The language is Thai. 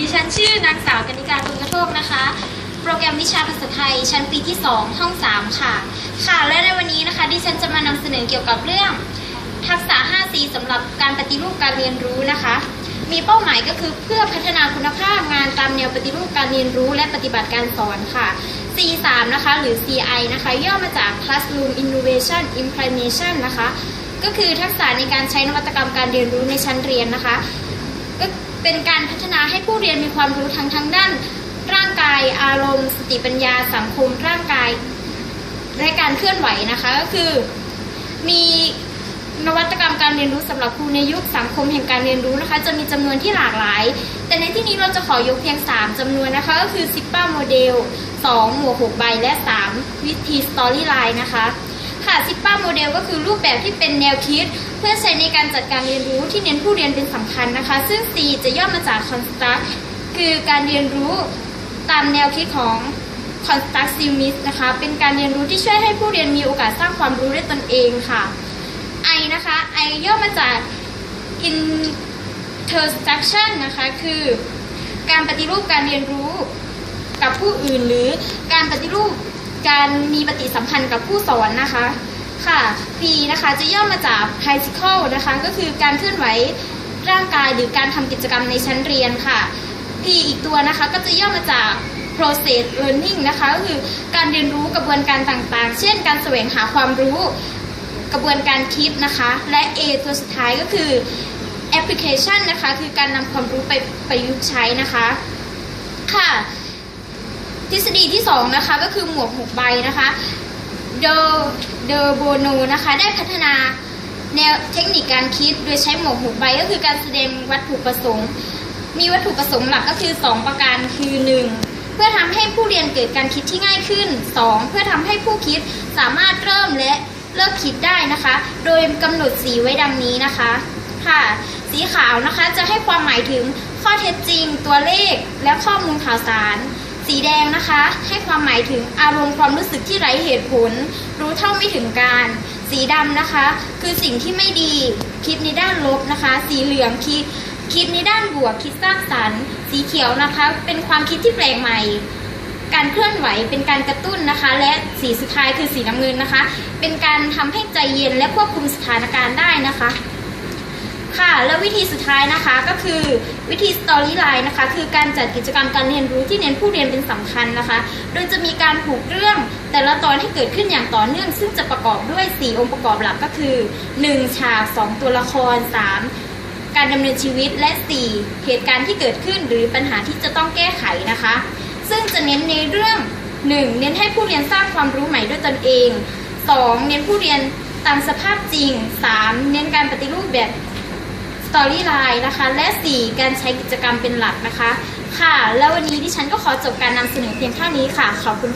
ดิฉันชื่อนางสาวกนิการตุลกระโทกนะคะ โปรแกรมวิชาภาษาไทย ชั้นปีที่ 2 ห้อง 3 ค่ะ ค่ะ และในวันนี้นะคะดิฉันจะมานำเสนอเกี่ยวกับเรื่อง ทักษะ 5C สำหรับการปฏิรูปการเรียนรู้นะคะ มีเป้าหมายก็คือเพื่อพัฒนาคุณภาพงานตามแนวปฏิรูปการเรียนรู้ และปฏิบัติการสอนค่ะ C3 นะคะหรือ CI นะคะย่อมาจาก Classroom Innovation Implementation นะคะก็คือทักษะในการใช้นวัตกรรมการเรียนรู้ในชั้นเรียนนะคะ เป็นการพัฒนาให้ผู้เรียนมีความรู้ทั้งทั้งด้าน ร่างกายอารมณ์ สติปัญญา สังคม ร่างกาย และการเคลื่อนไหวนะคะ ก็คือ มีนวัตกรรมการเรียนรู้สำหรับครูในยุคสังคมแห่งการเรียนรู้นะคะ จะมีจำนวนที่หลากหลาย แต่ในที่นี้เราจะขอยกเพียง 3จำนวนนะคะ ก็คือซิป a าโมเดล2หมวก6ใบและ 3 วิธีสตอรี่ไลน์นะคะ ค่ะซิป a าโมเดลก็คือรูปแบบที่เป็นแนวคิด เพื่อใช้ในการจัดการเรียนรู้ที่เน้นผู้เรียนเป็นสำคัญนะคะ ซึ่ง C จะย่อมาจาก construct คือการเรียนรู้ตามแนวคิดของ constructivist นะคะ เป็นการเรียนรู้ที่ช่วยให้ผู้เรียนมีโอกาสสร้างความรู้ด้วยตนเองค่ะ I นะคะ I ย่อมาจาก intersection นะคะ คือการปฏิรูปการเรียนรู้กับผู้อื่นหรือการปฏิรูป การมีปฏิสัมพันธ์กับผู้สอนนะคะ ค่ะ P นะคะจะย่อมาจาก physical นะคะก็คือการเคลื่อนไหวร่างกายหรือการทำกิจกรรมในชั้นเรียนค่ะ P อีกตัวนะคะก็จะย่อมาจาก process learning นะคะก็คือการเรียนรู้กระบวนการต่างๆ เช่น การแสวงหาความรู้กระบวนการคิดนะคะ และ A ตัวสุดท้ายก็คือ application นะคะ คือการนำความรู้ไปประยุกต์ใช้นะคะ ค่ะ ทฤษฎีที่2นะคะก็คือหมวก6ใบนะคะเดอเดอโบโนนะคะได้พัฒนาแนวเทคนิคการคิดโดยใช้หมวก6ใบก็คือการแสดงวัตถุประสงค์ มีวัตถุประสงค์หลักก็คือ 2 ประการคือ 1 เพื่อทำให้ผู้เรียนเกิดการคิดที่ง่ายขึ้น 2 เพื่อทำให้ผู้คิดสามารถเริ่มและเลิกคิดได้นะคะ โดยกำหนดสีไว้ดังนี้นะคะค่ะสีขาวนะคะจะให้ความหมายถึงข้อเท็จจริง ตัวเลขและข้อมูลข่าวสาร สีแดงนะคะ ให้ความหมายถึงอารมณ์ความรู้สึกที่ไร้เหตุผล รู้เท่าไม่ถึงการ สีดำนะคะ คือสิ่งที่ไม่ดี คิดในด้านลบนะคะ สีเหลืองคิดคิดในด้านบวกคิดสร้างสรรค์ สีเขียวนะคะ เป็นความคิดที่แปลกใหม่ การเคลื่อนไหวเป็นการกระตุ้นนะคะ และสีสุดท้ายคือสีน้ำเงินนะคะ เป็นการทำให้ใจเย็นและควบคุมสถานการณ์ได้นะคะ แล้ววิธีสุดท้ายนะคะก็คือวิธี Story Line นะคะคือการจัดกิจกรรมการเรียนรู้ที่เน้นผู้เรียนเป็นสำคัญนะคะ โดยจะมีการผูกเรื่องแต่ละตอนที่เกิดขึ้นอย่างต่อเนื่อง ซึ่งจะประกอบด้วย 4 องค์ประกอบหลักก็คือ 1 ฉาก 2 ตัวละคร 3 การดำเนินชีวิตและ 4 เหตุการณ์ที่เกิดขึ้นหรือปัญหาที่จะต้องแก้ไขนะคะ ซึ่งจะเน้นในเรื่อง 1. เน้นให้ผู้เรียนสร้างความรู้ใหม่ด้วยตนเอง 2. เน้นผู้เรียนตามสภาพจริง 3. เน้นการปฏิรูปแบบ สตอรี่ไลน์นะคะ และ 4 การใช้กิจกรรมเป็นหลักนะคะ ค่ะ แล้ววันนี้ดิฉันก็ขอจบการนำเสนอเพียงเท่านี้ค่ะ ขอบคุณ